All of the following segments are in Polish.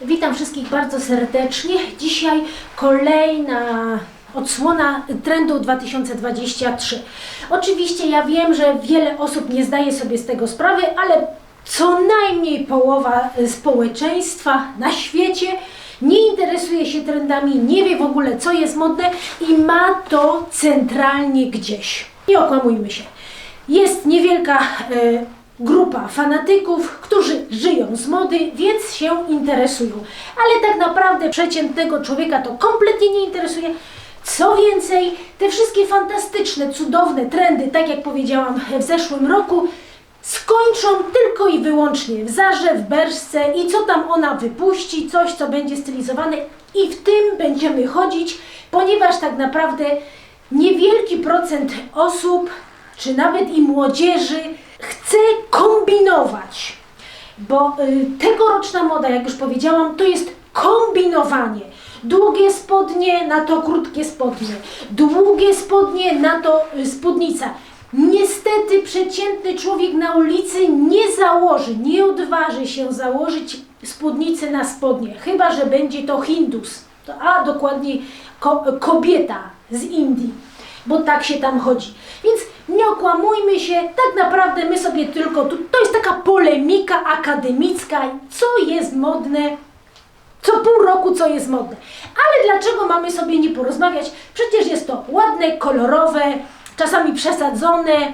Witam wszystkich bardzo serdecznie. Dzisiaj kolejna odsłona trendu 2023. Oczywiście ja wiem, że wiele osób nie zdaje sobie z tego sprawy, ale co najmniej połowa społeczeństwa na świecie nie interesuje się trendami, nie wie w ogóle co jest modne i ma to centralnie gdzieś. Nie okłamujmy się. Jest niewielka e, grupa fanatyków, którzy żyją z mody, więc się interesują. Ale tak naprawdę przeciętnego człowieka to kompletnie nie interesuje. Co więcej, te wszystkie fantastyczne, cudowne trendy, tak jak powiedziałam w zeszłym roku, skończą tylko i wyłącznie w Zarze, w Berszce i co tam ona wypuści, coś co będzie stylizowane i w tym będziemy chodzić, ponieważ tak naprawdę niewielki procent osób, czy nawet i młodzieży chce kombinować. Bo y, tegoroczna moda, jak już powiedziałam, to jest kombinowanie. Długie spodnie, na to krótkie spodnie. Długie spodnie, na to y, spódnica. Niestety przeciętny człowiek na ulicy nie założy, nie odważy się założyć spódnicy na spodnie, chyba że będzie to Hindus, a dokładnie ko kobieta z Indii, bo tak się tam chodzi. Więc nie okłamujmy się, tak naprawdę my sobie tylko tu, to jest taka polemika akademicka, co jest modne, co pół roku co jest modne. Ale dlaczego mamy sobie nie porozmawiać? Przecież jest to ładne, kolorowe, czasami przesadzone,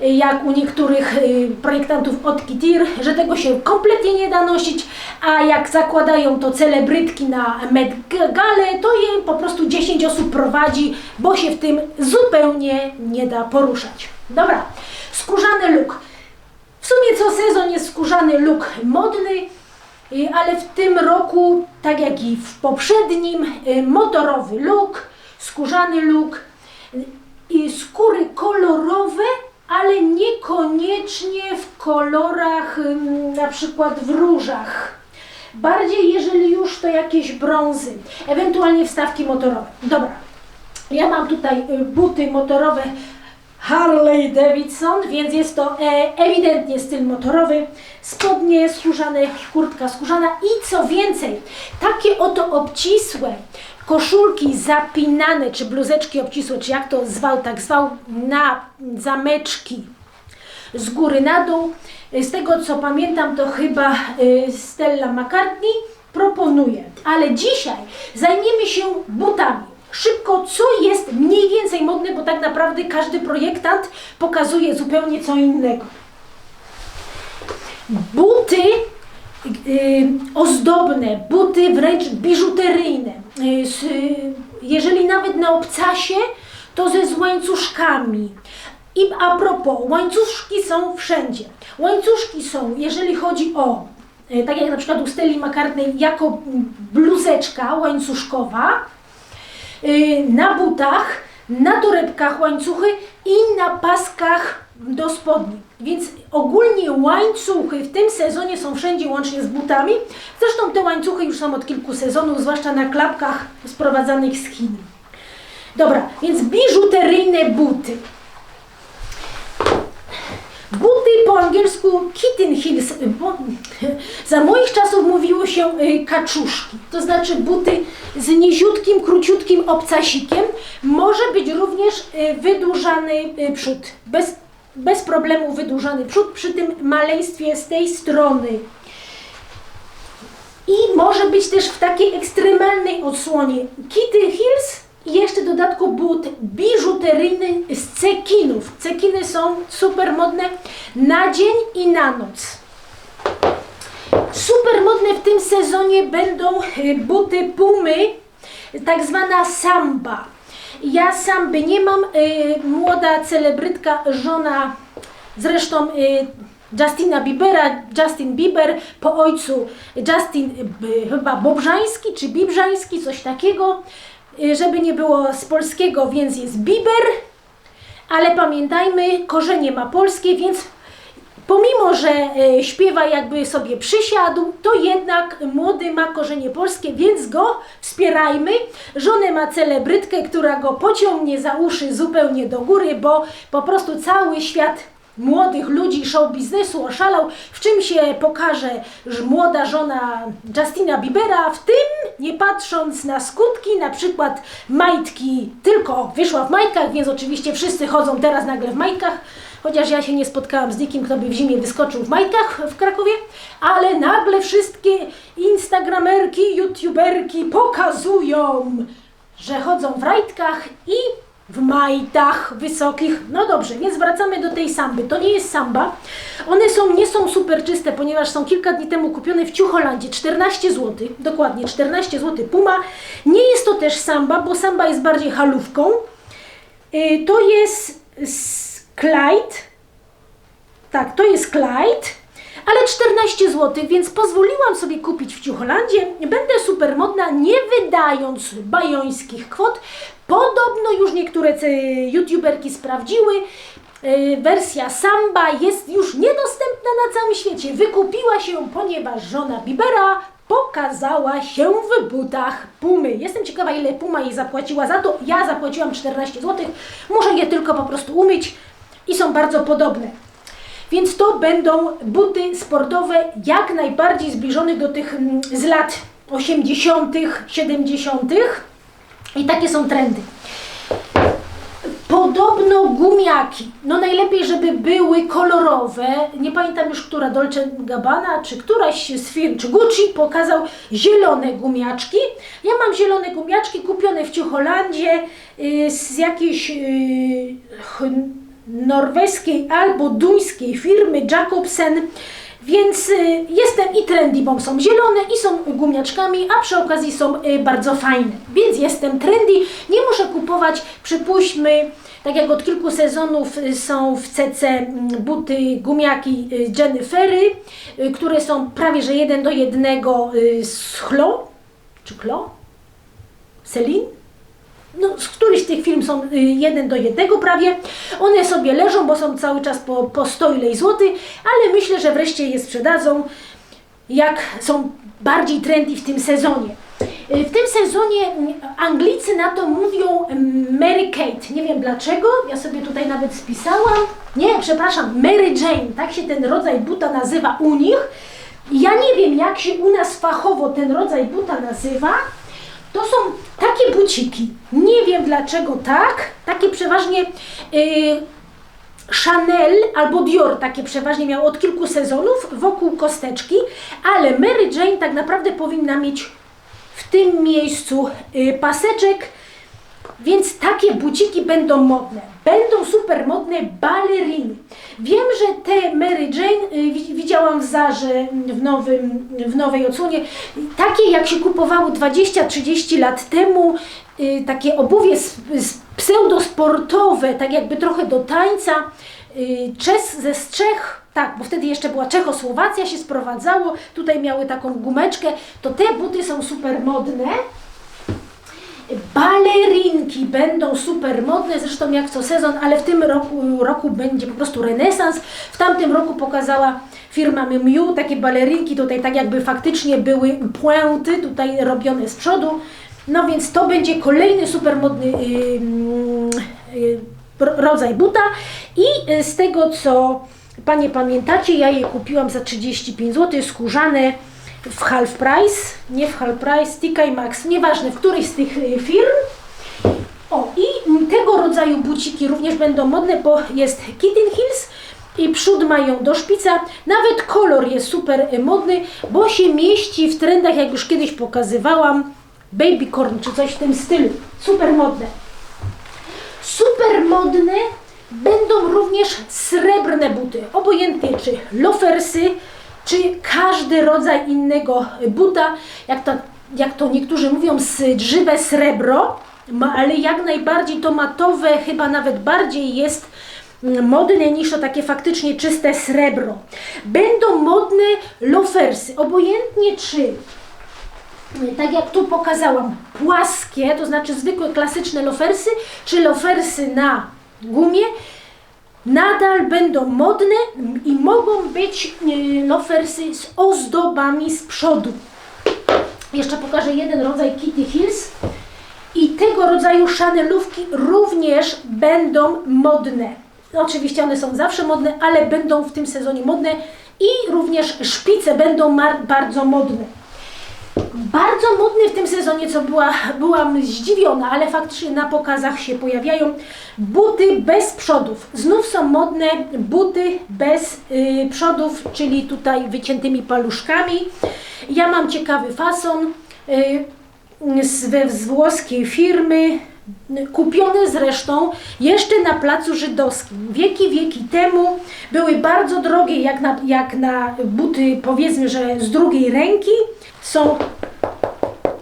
jak u niektórych y, projektantów od Kitir, że tego się kompletnie nie da nosić, a jak zakładają to celebrytki na Met Gale, to je po prostu 10 osób prowadzi, bo się w tym zupełnie nie da poruszać. Dobra, skórzany look. W sumie co sezon jest skórzany look modny, y, ale w tym roku, tak jak i w poprzednim, y, motorowy look, skórzany i skóry kolorowe, ale niekoniecznie w kolorach na przykład w różach. Bardziej jeżeli już to jakieś brązy, ewentualnie wstawki motorowe. Dobra, ja mam tutaj y, buty motorowe Harley Davidson, więc jest to e, ewidentnie styl motorowy. Spodnie skórzane, kurtka skórzana i co więcej, takie oto obcisłe koszulki zapinane, czy bluzeczki obcisłe, czy jak to zwał, tak zwał, na zameczki z góry na dół. Z tego co pamiętam, to chyba y, Stella McCartney proponuje. Ale dzisiaj zajmiemy się butami. Szybko, co jest mniej więcej modne, bo tak naprawdę każdy projektant pokazuje zupełnie co innego. Buty ozdobne, buty wręcz biżuteryjne. Y, y, jeżeli nawet na obcasie, to ze z łańcuszkami. I a propos, łańcuszki są wszędzie. Łańcuszki są, jeżeli chodzi o, y, tak jak na przykład u Steli McCartney, jako bluzeczka łańcuszkowa, y, na butach, na torebkach łańcuchy i na paskach do spodni. Więc ogólnie łańcuchy w tym sezonie są wszędzie łącznie z butami. Zresztą te łańcuchy już są od kilku sezonów, zwłaszcza na klapkach sprowadzanych z Chin. Dobra, więc biżuteryjne buty. Buty po angielsku kitten heels. Bo, za moich czasów mówiło się y, kaczuszki. To znaczy buty z niziutkim, króciutkim obcasikiem. Może być również y, wydłużany y, przód. Bez, bez problemu wydłużany przód przy tym maleństwie z tej strony. I może być też w takiej ekstremalnej odsłonie kitten heels i jeszcze w dodatku but biżuteryjny z cekinów. Cekiny są super modne na dzień i na noc. Super modne w tym sezonie będą y, buty Pumy, tak zwana samba. Ja samby nie mam, y, młoda celebrytka, żona zresztą y, Justina Biebera, Justin Bieber, po ojcu Justin y, chyba Bobrzański czy Bibrzański, coś takiego, żeby nie było z polskiego, więc jest Bieber, ale pamiętajmy, korzenie ma polskie, więc pomimo, że e, śpiewa jakby sobie przysiadł, to jednak młody ma korzenie polskie, więc go wspierajmy. Żonę ma celebrytkę, która go pociągnie za uszy zupełnie do góry, bo po prostu cały świat młodych ludzi show biznesu oszalał, w czym się pokaże że młoda żona Justina Biebera, w tym nie patrząc na skutki, na przykład majtki, tylko wyszła w majtkach, więc oczywiście wszyscy chodzą teraz nagle w majtkach, chociaż ja się nie spotkałam z nikim, kto by w zimie wyskoczył w majtkach w Krakowie, ale nagle wszystkie instagramerki, youtuberki pokazują, że chodzą w rajtkach i w majtach wysokich. No dobrze, więc wracamy do tej samby. To nie jest samba. One są, nie są super czyste, ponieważ są kilka dni temu kupione w Ciucholandzie. 14 zł, dokładnie 14 zł Puma. Nie jest to też samba, bo samba jest bardziej halówką. Y, To jest Clyde. Tak, to jest Clyde. Ale 14 zł, więc pozwoliłam sobie kupić w Ciucholandzie. Będę super modna, nie wydając bajońskich kwot. Podobno już niektóre youtuberki sprawdziły. Yy, Wersja Samba jest już niedostępna na całym świecie. Wykupiła się, ponieważ żona Bibera pokazała się w butach Pumy. Jestem ciekawa, ile Puma jej zapłaciła za to. Ja zapłaciłam 14 zł. Muszę je tylko po prostu umyć i są bardzo podobne. Więc to będą buty sportowe jak najbardziej zbliżone do tych mm, z lat 80., 70. I takie są trendy. Podobno gumiaki, no najlepiej, żeby były kolorowe. Nie pamiętam już, która Dolce Gabbana, czy któraś z firm, czy Gucci pokazał zielone gumiaczki. Ja mam zielone gumiaczki kupione w Ciucholandzie y, z jakiejś y, ch- norweskiej albo duńskiej firmy Jacobsen. Więc y, jestem i trendy, bo są zielone i są gumiaczkami, a przy okazji są y, bardzo fajne. Więc jestem trendy, nie muszę kupować, przypuśćmy, tak jak od kilku sezonów y, są w CC mm, buty, gumiaki Jennifery, które są prawie że jeden do jednego z Chlo, czy Klo? Celine? No, z któryś z tych film są y, jeden do jednego prawie. One sobie leżą, bo są cały czas po, po 100 ilej złotych, ale myślę, że wreszcie je sprzedadzą, jak są bardziej trendy w tym sezonie. Y, W tym sezonie mm, Anglicy na to mówią mm, Mary Kate. Nie wiem dlaczego, ja sobie tutaj nawet spisałam. Nie, przepraszam, Mary Jane, tak się ten rodzaj buta nazywa u nich. Ja nie wiem, jak się u nas fachowo ten rodzaj buta nazywa. To są takie buciki. Nie wiem dlaczego tak. Takie przeważnie y, Chanel albo Dior takie przeważnie miał od kilku sezonów wokół kosteczki, ale Mary Jane tak naprawdę powinna mieć w tym miejscu y, paseczek, więc takie buciki będą modne. Będą super modne baleriny. Wiem, że te Mary Jane y, wi- widziałam w Zarze w, nowym, w nowej odsłonie. Takie jak się kupowało 20-30 lat temu, y, takie obuwie pseudosportowe, tak jakby trochę do tańca. Y, Czes ze Czech, tak, bo wtedy jeszcze była Czechosłowacja, się sprowadzało, tutaj miały taką gumeczkę, to te buty są super modne. Balerinki będą super modne, zresztą jak co sezon, ale w tym roku, roku będzie po prostu renesans. W tamtym roku pokazała firma Miu takie balerinki, tutaj tak jakby faktycznie były puenty tutaj robione z przodu. No więc to będzie kolejny super modny yy, yy, ro- rodzaj buta i y, z tego co Panie pamiętacie, ja je kupiłam za 35 zł, skórzane w half price, nie w half price, TK Max, nieważne, w którejś z tych y, firm. O, i tego rodzaju buciki również będą modne, bo jest Kitten Heels i przód mają do szpica. Nawet kolor jest super y, modny, bo się mieści w trendach, jak już kiedyś pokazywałam, baby corn czy coś w tym stylu. Super modne. Super modne będą również srebrne buty, obojętnie czy lofersy, czy każdy rodzaj innego buta, jak to, jak to niektórzy mówią, żywe srebro, ale jak najbardziej to matowe, chyba nawet bardziej jest mm, modne niż to takie faktycznie czyste srebro. Będą modne lofersy, obojętnie czy tak jak tu pokazałam, płaskie, to znaczy zwykłe klasyczne lofersy, czy lofersy na gumie, nadal będą modne i mogą być y, lofersy z ozdobami z przodu. Jeszcze pokażę jeden rodzaj Kitty Heels. I tego rodzaju szanelówki również będą modne. Oczywiście one są zawsze modne, ale będą w tym sezonie modne i również szpice będą bardzo modne. Bardzo modny w tym sezonie, co była, byłam zdziwiona, ale faktycznie na pokazach się pojawiają buty bez przodów. Znów są modne buty bez y, przodów, czyli tutaj wyciętymi paluszkami. Ja mam ciekawy fason y, z, z włoskiej firmy, kupione zresztą jeszcze na placu żydowskim. Wieki, wieki temu były bardzo drogie, jak na, jak na buty powiedzmy, że z drugiej ręki. Są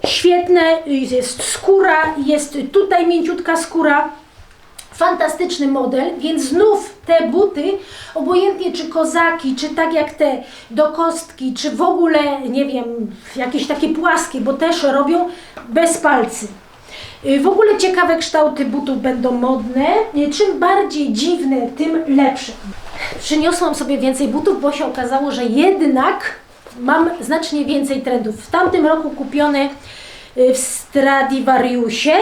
świetne, jest skóra, jest tutaj mięciutka skóra. Fantastyczny model, więc znów te buty, obojętnie czy kozaki, czy tak jak te do kostki, czy w ogóle, nie wiem, jakieś takie płaskie, bo też robią bez palcy. Y, W ogóle ciekawe kształty butów będą modne. Y, Czym bardziej dziwne, tym lepsze. Przyniosłam sobie więcej butów, bo się okazało, że jednak mam znacznie więcej trendów. W tamtym roku kupione y, w Stradivariusie.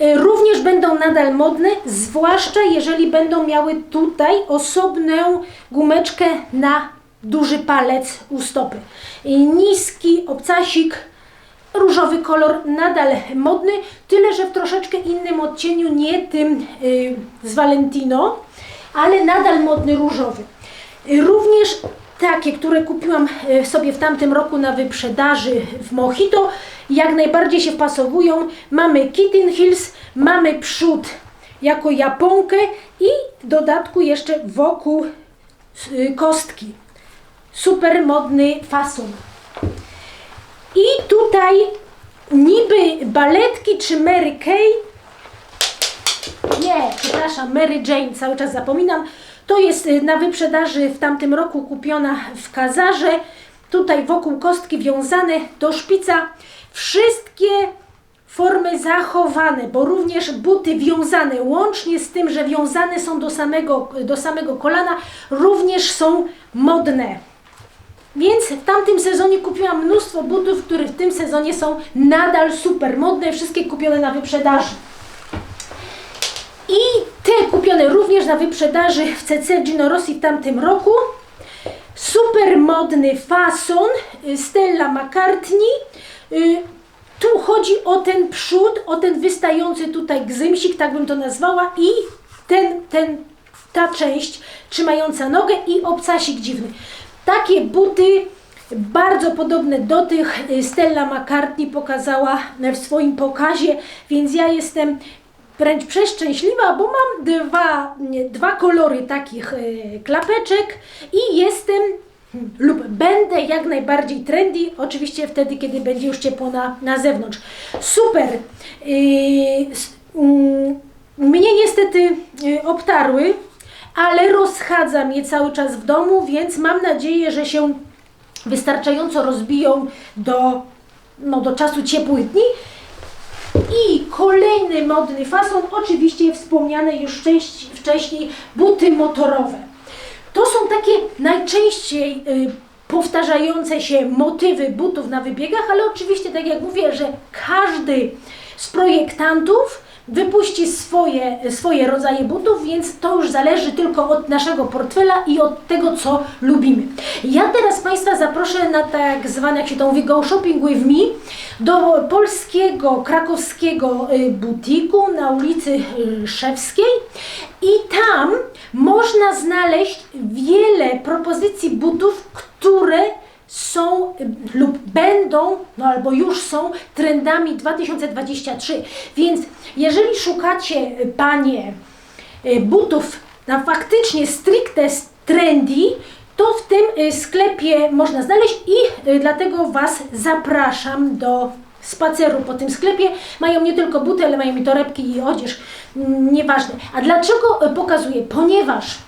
Y, Również będą nadal modne, zwłaszcza jeżeli będą miały tutaj osobną gumeczkę na duży palec u stopy. I niski obcasik, różowy kolor nadal modny, tyle że w troszeczkę innym odcieniu, nie tym y, z Valentino, ale nadal modny różowy. Y, Również takie, które kupiłam y, sobie w tamtym roku na wyprzedaży w Mojito, jak najbardziej się wpasowują. Mamy Kitten Hills, mamy przód jako japonkę i w dodatku jeszcze wokół y, kostki. Super modny fason. I tutaj niby baletki czy Mary Kay. Nie, przepraszam, Mary Jane, cały czas zapominam. To jest y, na wyprzedaży w tamtym roku kupiona w Kazarze. Tutaj wokół kostki wiązane do szpica. Wszystkie formy zachowane, bo również buty wiązane, łącznie z tym, że wiązane są do samego, do samego kolana, również są modne. Więc w tamtym sezonie kupiłam mnóstwo butów, które w tym sezonie są nadal super modne, wszystkie kupione na wyprzedaży. I te kupione również na wyprzedaży w CC Gino Rossi w tamtym roku. Super modny fason y, Stella McCartney. Y, Tu chodzi o ten przód, o ten wystający tutaj gzymsik, tak bym to nazwała, i ten, ten, ta część trzymająca nogę i obcasik dziwny. Takie buty bardzo podobne do tych y, Stella McCartney pokazała w swoim pokazie, więc ja jestem wręcz przeszczęśliwa, bo mam dwa, dwa kolory takich y, klapeczek i jestem hmm, lub będę jak najbardziej trendy, oczywiście wtedy, kiedy będzie już ciepło na, na zewnątrz. Super! S- mm, mnie niestety y, obtarły, ale rozchadza mnie cały czas w domu, więc mam nadzieję, że się wystarczająco rozbiją do, no, do czasu ciepłych dni. I kolejny modny fason, oczywiście wspomniane już wcześ- wcześniej buty motorowe. To są takie najczęściej y, powtarzające się motywy butów na wybiegach, ale oczywiście, tak jak mówię, że każdy z projektantów wypuści swoje, swoje rodzaje butów, więc to już zależy tylko od naszego portfela i od tego, co lubimy. Ja teraz Państwa zaproszę na tak zwane, jak się to mówi, go shopping with me, do polskiego, krakowskiego y, butiku na ulicy y, Szewskiej i tam można znaleźć wiele propozycji butów, które są lub będą, no albo już są trendami 2023. Więc jeżeli szukacie, y, panie, y, butów na faktycznie stricte trendy, to w tym y, sklepie można znaleźć i dlatego Was zapraszam do spaceru po tym sklepie. Mają nie tylko buty, ale mają i torebki i odzież, Mm, nieważne. A dlaczego pokazuję? Ponieważ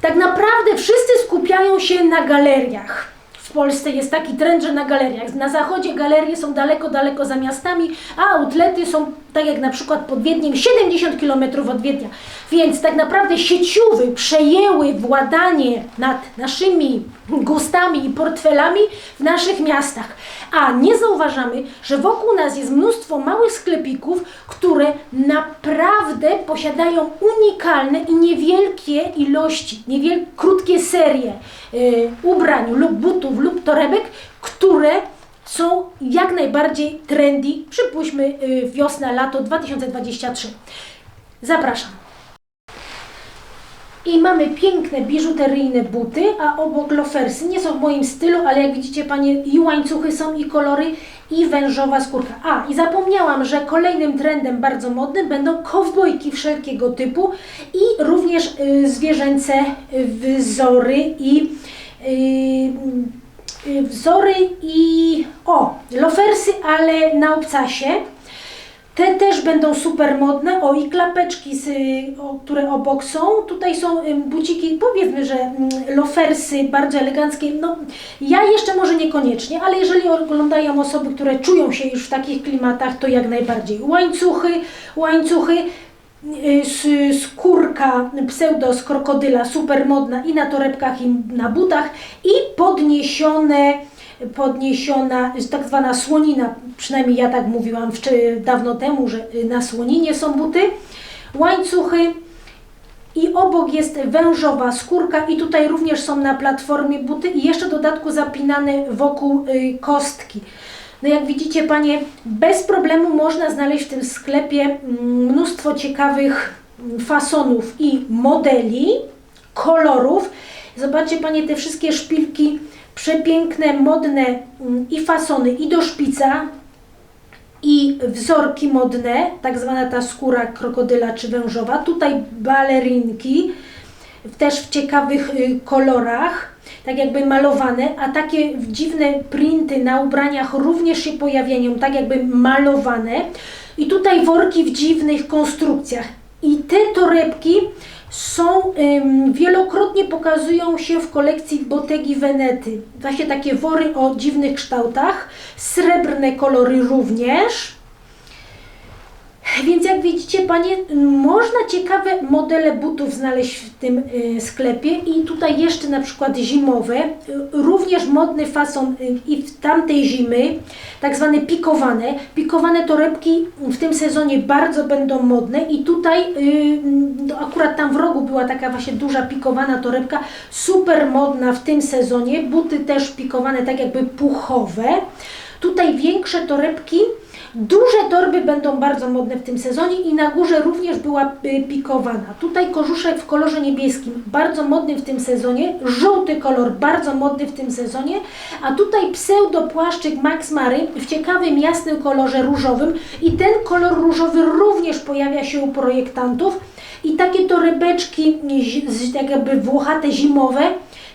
tak naprawdę wszyscy skupiają się na galeriach. W Polsce jest taki trend, że na galeriach. Na zachodzie galerie są daleko, daleko za miastami, a outlety są, tak jak na przykład pod Wiedniem, 70 km od Wiednia. Więc tak naprawdę sieciówy przejęły władanie nad naszymi gustami i portfelami w naszych miastach. A nie zauważamy, że wokół nas jest mnóstwo małych sklepików, które naprawdę posiadają unikalne i niewielkie ilości, niewiel- krótkie serie y, ubrań lub butów lub torebek, które są jak najbardziej trendy. Przypuśćmy y, wiosna, lato 2023. Zapraszam. I mamy piękne biżuteryjne buty, a obok lofersy. Nie są w moim stylu, ale jak widzicie Panie, i łańcuchy są, i kolory, i wężowa skórka. A, i zapomniałam, że kolejnym trendem bardzo modnym będą kowbojki wszelkiego typu i również y, zwierzęce wzory i y, wzory i o, lofersy, ale na obcasie. Te też będą super modne. O i klapeczki, z, o, które obok są. Tutaj są buciki, powiedzmy, że lofersy bardzo eleganckie. No, ja jeszcze może niekoniecznie, ale jeżeli oglądają osoby, które czują się już w takich klimatach, to jak najbardziej. Łańcuchy, łańcuchy. Y, Skórka pseudo z krokodyla, super modna i na torebkach, i na butach, i podniesione podniesiona, tak zwana słonina, przynajmniej ja tak mówiłam dawno temu, że y, na słoninie są buty, łańcuchy i obok jest wężowa skórka i tutaj również są na platformie buty i jeszcze w dodatku zapinane wokół y, kostki. No jak widzicie Panie, bez problemu można znaleźć w tym sklepie mnóstwo ciekawych fasonów i modeli, kolorów. Zobaczcie Panie te wszystkie szpilki, przepiękne, modne mm, i fasony i do szpica, i wzorki modne, tak zwana ta skóra krokodyla czy wężowa. Tutaj balerinki, też w ciekawych y, kolorach, tak jakby malowane, a takie dziwne printy na ubraniach również się pojawiają, tak jakby malowane. I tutaj worki w dziwnych konstrukcjach. I te torebki są, ym, wielokrotnie pokazują się w kolekcji Bottegi Venety. Właśnie takie wory o dziwnych kształtach, srebrne kolory również. Więc jak widzicie Panie, można ciekawe modele butów znaleźć w tym y, sklepie i tutaj jeszcze na przykład zimowe, y, również modny fason y, i w tamtej zimy, tak zwane pikowane. Pikowane torebki w tym sezonie bardzo będą modne i tutaj akurat tam w rogu była taka właśnie duża pikowana torebka, super modna w tym sezonie. Buty też pikowane tak jakby puchowe. Tutaj większe torebki, Duże torby będą bardzo modne w tym sezonie i na górze również była y, pikowana. Tutaj kożuszek w kolorze niebieskim, bardzo modny w tym sezonie. Żółty kolor, bardzo modny w tym sezonie. A tutaj pseudo płaszczyk Max Mary w ciekawym, jasnym kolorze różowym. I ten kolor różowy również pojawia się u projektantów. I takie torebeczki, tak jakby włochate, zimowe,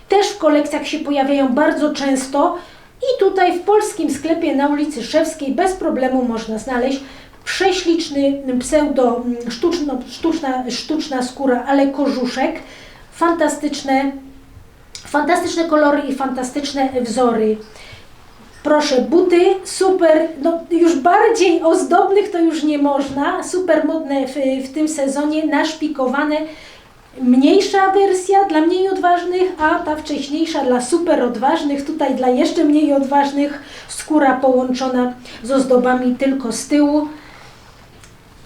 też w kolekcjach się pojawiają bardzo często. I tutaj w polskim sklepie na ulicy Szewskiej bez problemu można znaleźć prześliczny pseudo mm, sztuczno, sztuczna, sztuczna skóra, ale kożuszek. Fantastyczne, fantastyczne kolory i fantastyczne wzory. Proszę, buty super, no już bardziej ozdobnych to już nie można, super modne w, w tym sezonie, naszpikowane. Mniejsza wersja dla mniej odważnych, a ta wcześniejsza dla super odważnych, tutaj dla jeszcze mniej odważnych, skóra połączona z ozdobami tylko z tyłu.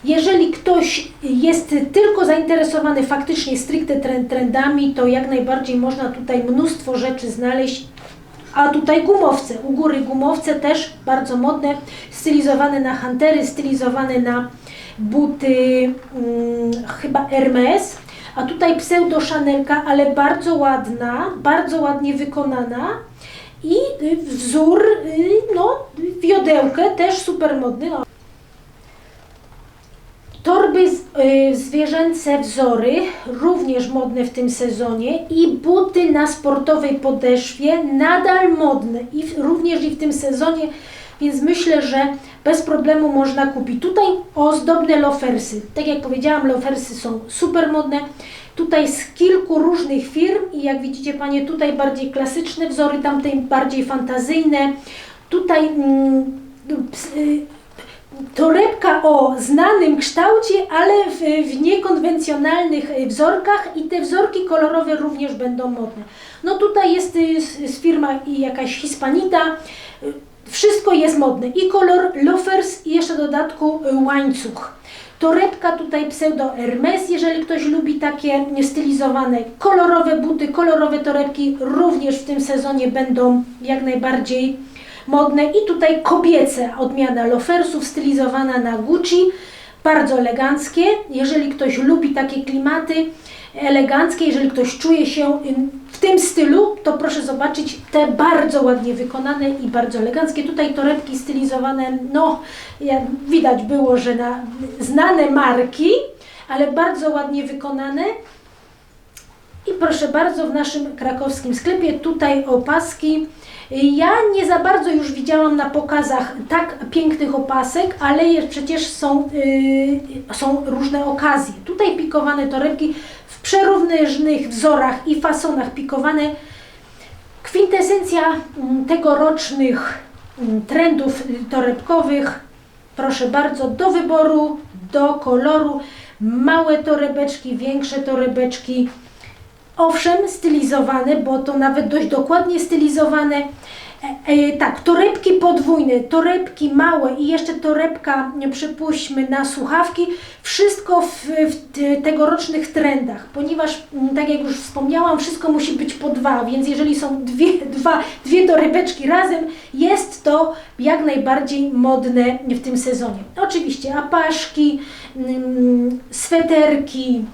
Jeżeli ktoś jest tylko zainteresowany faktycznie stricte trend, trendami, to jak najbardziej można tutaj mnóstwo rzeczy znaleźć. A tutaj gumowce, u góry gumowce też bardzo modne, stylizowane na hantery, stylizowane na buty mm, chyba Hermes. A tutaj pseudo Chanelka, ale bardzo ładna, bardzo ładnie wykonana. I y, wzór, y, no, wiodełkę też super modny. O. Torby z, y, zwierzęce wzory, również modne w tym sezonie i buty na sportowej podeszwie, nadal modne i w, również i w tym sezonie, więc myślę, że bez problemu można kupić. Tutaj ozdobne lofersy. Tak jak powiedziałam, lofersy są super modne. Tutaj z kilku różnych firm i jak widzicie Panie, tutaj bardziej klasyczne wzory, tamtej bardziej fantazyjne. Tutaj mm, y, torebka o znanym kształcie, ale w, w niekonwencjonalnych wzorkach i te wzorki kolorowe również będą modne. No tutaj jest y, z, z firma jakaś Hispanita, wszystko jest modne i kolor loafers i jeszcze w dodatku y, łańcuch. Torebka tutaj pseudo Hermes, jeżeli ktoś lubi takie stylizowane kolorowe buty, kolorowe torebki również w tym sezonie będą jak najbardziej modne. I tutaj kobiece odmiana lofersów stylizowana na Gucci, bardzo eleganckie. Jeżeli ktoś lubi takie klimaty eleganckie, jeżeli ktoś czuje się w tym stylu, to proszę zobaczyć te bardzo ładnie wykonane i bardzo eleganckie. Tutaj torebki stylizowane, no jak widać było, że na znane marki, ale bardzo ładnie wykonane. I proszę bardzo, w naszym krakowskim sklepie tutaj opaski. Ja nie za bardzo już widziałam na pokazach tak pięknych opasek, ale przecież są, yy, są różne okazje. Tutaj pikowane torebki w przeróżnych wzorach i fasonach pikowane. Kwintesencja mm, tegorocznych mm, trendów torebkowych. Proszę bardzo, do wyboru, do koloru. Małe torebeczki, większe torebeczki. Owszem, stylizowane, bo to nawet dość dokładnie stylizowane. E, e, tak, torebki podwójne, torebki małe i jeszcze torebka, przypuśćmy, na słuchawki. Wszystko w, w te- tegorocznych trendach, ponieważ, mm, tak jak już wspomniałam, wszystko musi być po dwa, więc jeżeli są dwie, dwa, dwie torebeczki razem, jest to jak najbardziej modne w tym sezonie. Oczywiście apaszki, mm, sweterki,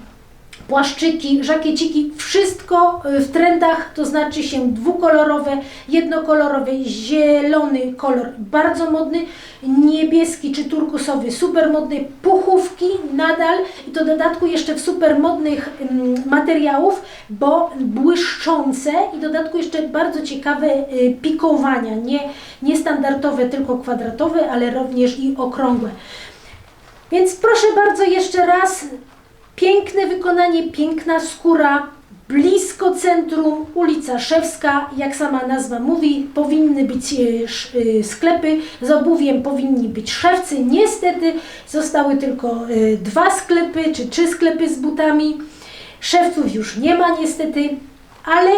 płaszczyki, żakieciki, wszystko y, w trendach, to znaczy się dwukolorowe, jednokolorowe, zielony kolor, bardzo modny, niebieski czy turkusowy, super modny, puchówki nadal i to dodatku jeszcze w super modnych ym, materiałów, bo błyszczące i dodatku jeszcze bardzo ciekawe y, pikowania, nie, nie standardowe, tylko kwadratowe, ale również i okrągłe. Więc proszę bardzo jeszcze raz, Piękne wykonanie, piękna skóra, blisko centrum, ulica Szewska, jak sama nazwa mówi, powinny być e, e, sklepy, z obuwiem powinni być szewcy. Niestety zostały tylko e, dwa sklepy, czy trzy sklepy z butami. Szewców już nie ma niestety, ale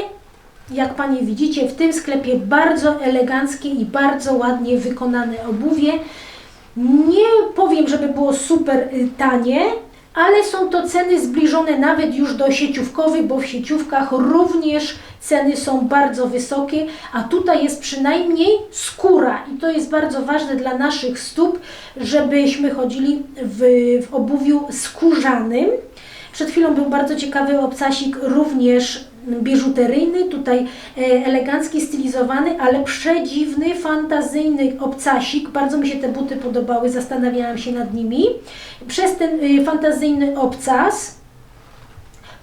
jak Panie widzicie, w tym sklepie bardzo eleganckie i bardzo ładnie wykonane obuwie. Nie powiem, żeby było super tanie, ale są to ceny zbliżone nawet już do sieciówkowych, bo w sieciówkach również ceny są bardzo wysokie, a tutaj jest przynajmniej skóra i to jest bardzo ważne dla naszych stóp, żebyśmy chodzili w, w obuwiu skórzanym. Przed chwilą był bardzo ciekawy obcasik, również biżuteryjny, tutaj e, elegancki, stylizowany, ale przedziwny, fantazyjny obcasik. Bardzo mi się te buty podobały, zastanawiałam się nad nimi. Przez ten y, fantazyjny obcas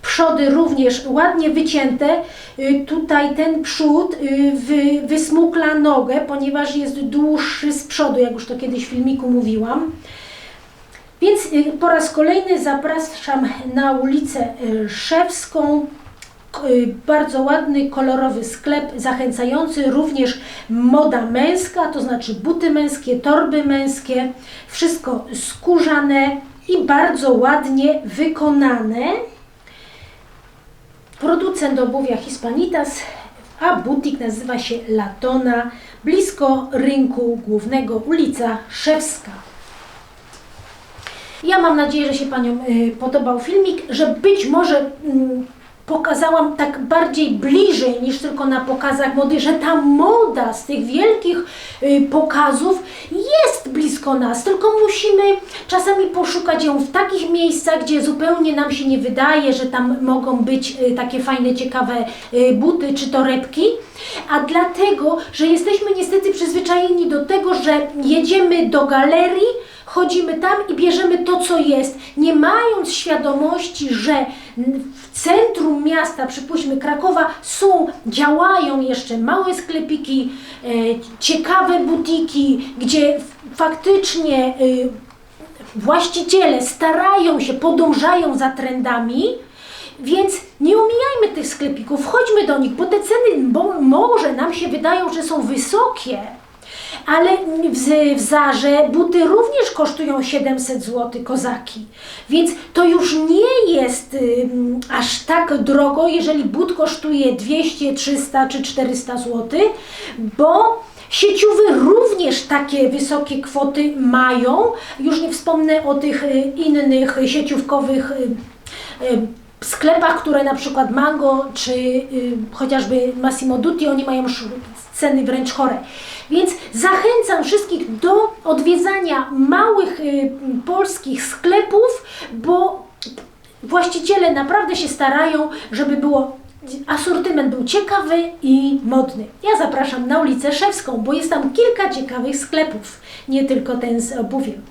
Przody również ładnie wycięte. Y, Tutaj ten przód wy, wysmukla nogę, ponieważ jest dłuższy z przodu, jak już to kiedyś w filmiku mówiłam. Więc po raz kolejny zapraszam na ulicę Szewską. Y, Bardzo ładny, kolorowy sklep, zachęcający również moda męska, to znaczy buty męskie, torby męskie, wszystko skórzane i bardzo ładnie wykonane. Producent obuwia Hispanitas, a butik nazywa się Latona, blisko rynku głównego, ulica Szewska. Ja mam nadzieję, że się Paniom y, podobał filmik, że być może mm, pokazałam tak bardziej bliżej niż tylko na pokazach mody, że ta moda z tych wielkich y, pokazów jest blisko nas, tylko musimy czasami poszukać ją w takich miejscach, gdzie zupełnie nam się nie wydaje, że tam mogą być y, takie fajne, ciekawe y, buty czy torebki, a dlatego, że jesteśmy niestety przyzwyczajeni do tego, że jedziemy do galerii, chodzimy tam i bierzemy to, co jest, nie mając świadomości, że w centrum miasta, przypuśćmy Krakowa, są, działają jeszcze małe sklepiki, e, ciekawe butiki, gdzie faktycznie e, właściciele starają się, podążają za trendami, więc nie omijajmy tych sklepików, chodźmy do nich, bo te ceny bo, może nam się wydają, że są wysokie, ale w, w Zarze buty również kosztują 700 zł, kozaki. Więc to już nie jest ym, aż tak drogo, jeżeli but kosztuje 200, 300 czy 400 zł, bo sieciowy również takie wysokie kwoty mają. Już nie wspomnę o tych y, innych sieciówkowych y, y, sklepach, które na przykład Mango czy y, chociażby Massimo Dutti, oni mają ceny wręcz chore. Więc zachęcam wszystkich do odwiedzania małych y, polskich sklepów, bo właściciele naprawdę się starają, żeby było asortyment był ciekawy i modny. Ja zapraszam na ulicę Szewską, bo jest tam kilka ciekawych sklepów, nie tylko ten z obuwiem.